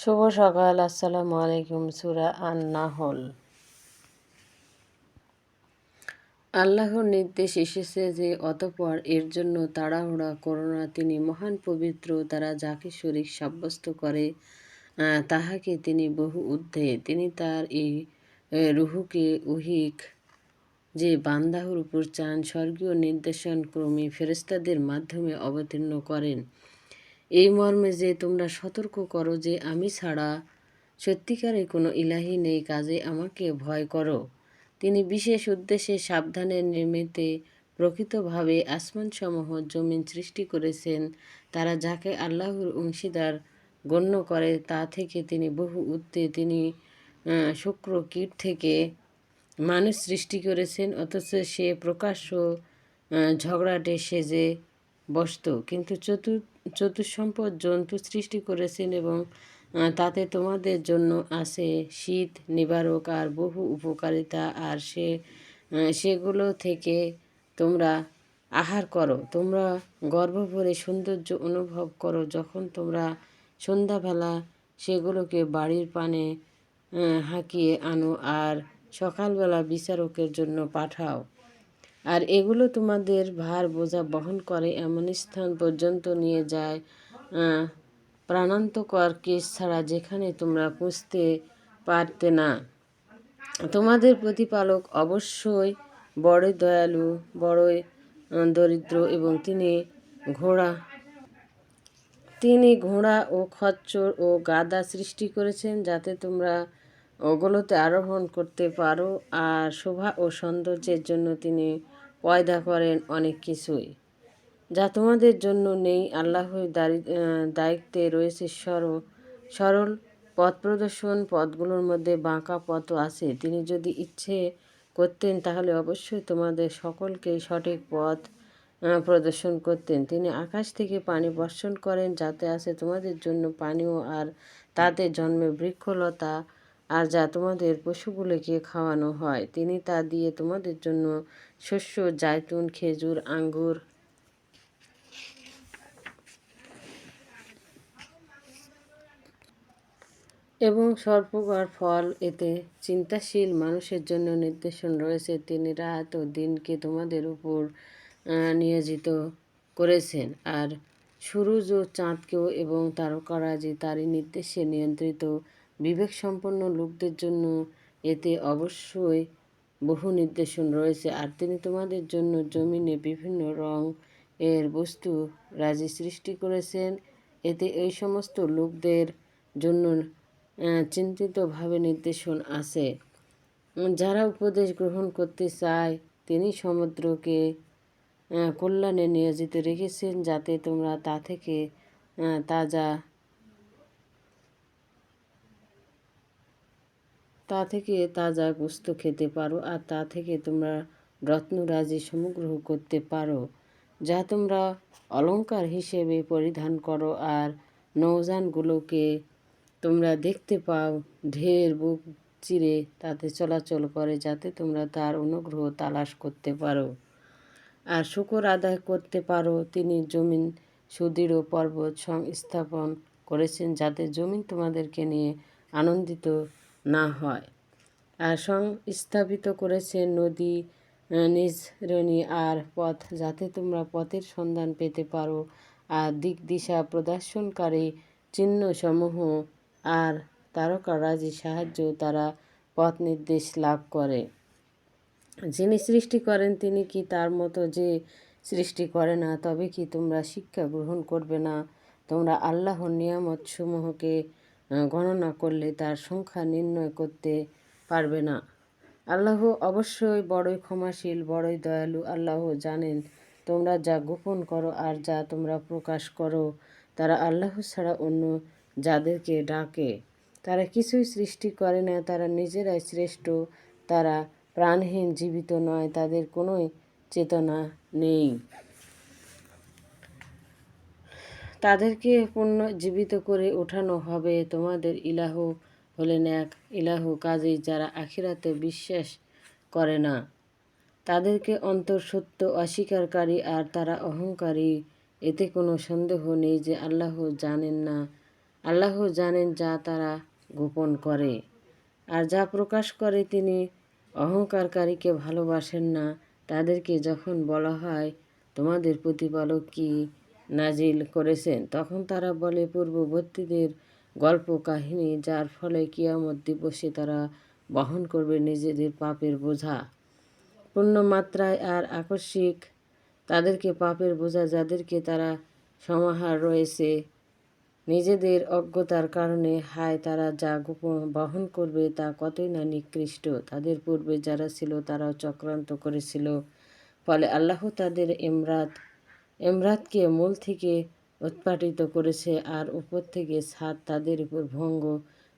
শুভ সকাল, আসসালামু আলাইকুম। সুরা আন নাহল আল্লাহর নির্দেশ এসেছে যে, অতপর এর জন্য তাড়াহুড়া করোনা তিনি মহান পবিত্র, তারা যাকে শরীক সাব্যস্ত করে তাহাকে তিনি বহু ঊর্ধ্বে। তিনি তার এই রুহুকে উহিক যে বান্দাহর উপর চান, স্বর্গীয় নির্দেশন ক্রমে ফেরেস্তাদের মাধ্যমে অবতীর্ণ করেন। এই মর্মে যে তোমরা সতর্ক করো যে আমি ছাড়া সত্যিকারে কোনো ইলাহি নেই, কাজে আমাকে ভয় করো। তিনি বিশেষ উদ্দেশ্যে সাবধানে নির্মিতে প্রকৃতভাবে আসমানসমূহ জমিন সৃষ্টি করেছেন। তারা যাকে আল্লাহর অংশীদার গণ্য করে, তা থেকে তিনি বহু উত্তে তিনি শুক্র কীট থেকে মানুষ সৃষ্টি করেছেন। অথচ সে প্রকাশ্য ঝগড়াটে সেজে বসত। কিন্তু চতুর, চতুঃসম্পদ জন্তু সৃষ্টি করেছেন এবং তাতে তোমাদের জন্য আছে শীত, নিবারক আর বহু উপকারিতা। আর সে সেগুলো থেকে তোমরা আহার করো। তোমরা গর্ব ভরে সৌন্দর্য অনুভব করো। যখন তোমরা সন্ধ্যাবেলা সেগুলোকে বাড়ির পানে হাঁকিয়ে আনো আর সকালবেলা বিচারকের জন্য পাঠাও। আর এগুলো তোমাদের ভার বোঝা বহন করে, এমন স্থান পর্যন্ত নিয়ে যায় প্রাণান্তকর কেস ছাড়া যেখানে তোমরা পুষতে পারতে না। তোমাদের প্রতিপালক অবশ্যই বড়ই দয়ালু, বড়ই দরিদ্র এবং তিনি ঘোড়া। তিনি ঘোড়া ও খচ্চর ও গাদা সৃষ্টি করেছেন যাতে তোমরা ওগুলোতে আরোহণ করতে পারো। আর শোভা ও সৌন্দর্যের জন্য তিনি পয়দা করেন অনেক কিছুই। যা তোমাদের জন্য নেই। আল্লাহর দায়িত্বে রয়েছে সরল সরল পথ প্রদর্শন। পথগুলোর মধ্যে বাঁকা পথও আছে। তিনি যদি ইচ্ছে করতেন তাহলে অবশ্যই তোমাদের সকলকে সঠিক পথ প্রদর্শন করতেন। তিনি আকাশ থেকে পানি বর্ষণ করেন। যাতে আছে তোমাদের জন্য পানীয় আর তাতে জন্মে বৃক্ষলতা আর যা তোমাদের পশুগুলোকে খাওয়ানো হয়, তিনি তা দিয়ে তোমাদের জন্য শস্য, জায়তুন, খেজুর, আঙ্গুর এবং সর্পকার ফল। এতে চিন্তাশীল মানুষের জন্য নির্দেশন রয়েছে, তিনি রাত ও দিনকে তোমাদের উপর নিয়োজিত করেছেন। আর সুরুজ ও চাঁদকেও এবং তারকারাজি তারই নির্দেশে নিয়ন্ত্রিত বিবেকসম্পন্ন লোকদের জন্য এতে অবশ্যই বহু নির্দেশন রয়েছে। আর তিনি তোমাদের জন্য জমিনে বিভিন্ন রং এর বস্তু রাজি সৃষ্টি করেছেন। এতে এই সমস্ত লোকদের জন্য চিন্তিতভাবে নির্দেশন আছে। যারা উপদেশ গ্রহণ করতে চায়, তিনি সমুদ্রকে কল্যাণে নিয়োজিত রেখেছেন যাতে তোমরা তা থেকে তাজা তা থেকে তাজা গোস্ত খেতে পারো আর তা থেকে তোমরা রত্নরাজি সমগ্রহ করতে পারো, যা তোমরা অলঙ্কার হিসেবে পরিধান করো আর নৌজানগুলোকে তোমরা দেখতে পাও, ঢের বুক চিরে তাতে চলাচল করে যাতে তোমরা তার অনুগ্রহ তালাশ করতে পারো। আর শুকর আদায় করতে পারো, তিনি জমিন সুদৃঢ় পর্বত সংস্থাপন করেছেন যাতে জমিন তোমাদেরকে নিয়ে আনন্দিত না হয়। সংস্থাপিত করেছে নদী নিজরণী আর পথ যাতে তোমরা পথের সন্ধান পেতে পারো। আর দিক দিশা প্রদর্শনকারী চিহ্নসমূহ আর তারকারাজি সাহায্য তারা পথ নির্দেশ লাভ করে। যিনি সৃষ্টি করেন, তিনি কি তার মতো যে সৃষ্টি করে না, তবে কি তোমরা শিক্ষা গ্রহণ করবে না? তোমরা আল্লাহর নিয়ামত সমূহকে গণনা করলে তার সংখ্যা নির্ণয় করতে পারবে না। আল্লাহ অবশ্যই বড়ই ক্ষমাশীল, বড়ই দয়ালু। আল্লাহ জানেন তোমরা যা গোপন করো আর যা তোমরা প্রকাশ করো, তারা আল্লাহ ছাড়া অন্য যাদেরকে ডাকে। তারা কিছুই সৃষ্টি করে না, তারা নিজেরাই শ্রেষ্ঠ। তারা প্রাণহীন, জীবিত নয়, তাদের কোনোই চেতনা নেই। তাদেরকে জীবিত করে ওঠানো হবে। তোমাদের ইলাহ হলেন এক ইলাহ কাজেই যারা আখিরাতে বিশ্বাস করে না, তাদেরকে অন্তঃসত্য অস্বীকারী আর তারা অহংকারী। এতে কোনো সন্দেহ নেই যে আল্লাহ জানেন না। আল্লাহ জানেন যা তারা গোপন করে। আর যা প্রকাশ করে তিনি অহংকারকারীকে ভালোবাসেন না, তাদেরকে যখন বলা হয়, তোমাদের প্রতিপালক কি? নাজিল করেছেন। তখন তারা বলে, পূর্ববর্তীদের গল্প কাহিনী যার ফলে কিয়ামত দিবসে তারা বহন করবে নিজেদের পাপের বোঝা। পূর্ণ মাত্রায় আর আকস্মিক তাদেরকে পাপের বোঝা যাদেরকে তারা সমাহার রয়েছে, নিজেদের অজ্ঞতার কারণে, হায় তারা যা গোপন বহন করবে তা কতই না নিকৃষ্ট। তাদের পূর্বে যারা ছিল তারাও চক্রান্ত করেছিল। ফলে আল্লাহ তাদের এমরাত এমরাতকে মূল থেকে উৎপাটিত করেছে আর উপর থেকে ছাদ তাদের উপর ভঙ্গ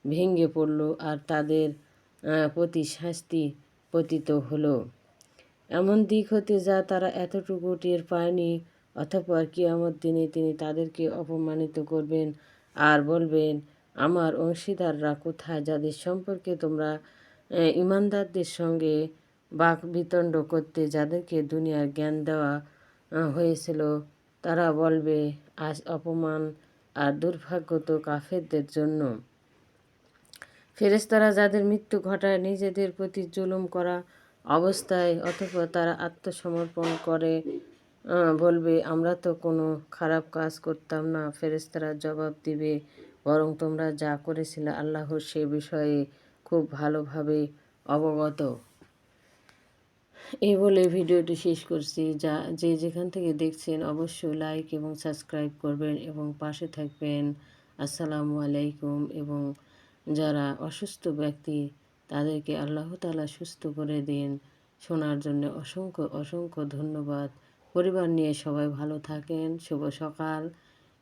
ভেঙে পড়ল আর তাদের প্রতি শাস্তি পতিত হলো। এমন দিক হতে যা তারা এতটুকু টের পায়নি, অতঃপর কিয়ামত দিনে তিনি তাদেরকে অপমানিত করবেন আর বলবেন, আমার অংশীদাররা কোথায় যাদের সম্পর্কে তোমরা ইমানদারদের সঙ্গে বাক বিতণ্ড করতে যাদেরকে দুনিয়ার জ্ঞান দেওয়া হয়েছিল। তারা বলবে, আজ অপমান আর দুর্ভাগ্য তো কাফেরদের জন্য। ফেরেস্তারা যাদের মৃত্যু ঘটায় নিজেদের প্রতি জুলুম করা অবস্থায় অথবা তারা আত্মসমর্পণ করে বলবে, আমরা তো কোনো খারাপ কাজ করতাম না। ফেরেস্তারা জবাব দিবে, বরং তোমরা যা করেছিলে আল্লাহর সে বিষয়ে খুব ভালোভাবে অবগত। এই বলে ভিডিওটি শেষ করছি। যা, যে যেখান থেকে দেখছেন অবশ্যই লাইক এবং সাবস্ক্রাইব করবেন এবং পাশে থাকবেন। আসসালামু আলাইকুম এবং যারা অসুস্থ ব্যক্তি, তাদেরকে আল্লাহ তালা সুস্থ করে দিন। শোনার জন্য অসংখ্য অসংখ্য ধন্যবাদ। পরিবার নিয়ে সবাই ভালো থাকেন। শুভ সকাল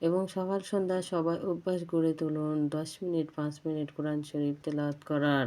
এবং সকাল সন্ধ্যা সবাই অভ্যাস গড়ে তুলুন। দশ মিনিট, পাঁচ মিনিট কোরআন শরীফ তেলাওয়াত করার।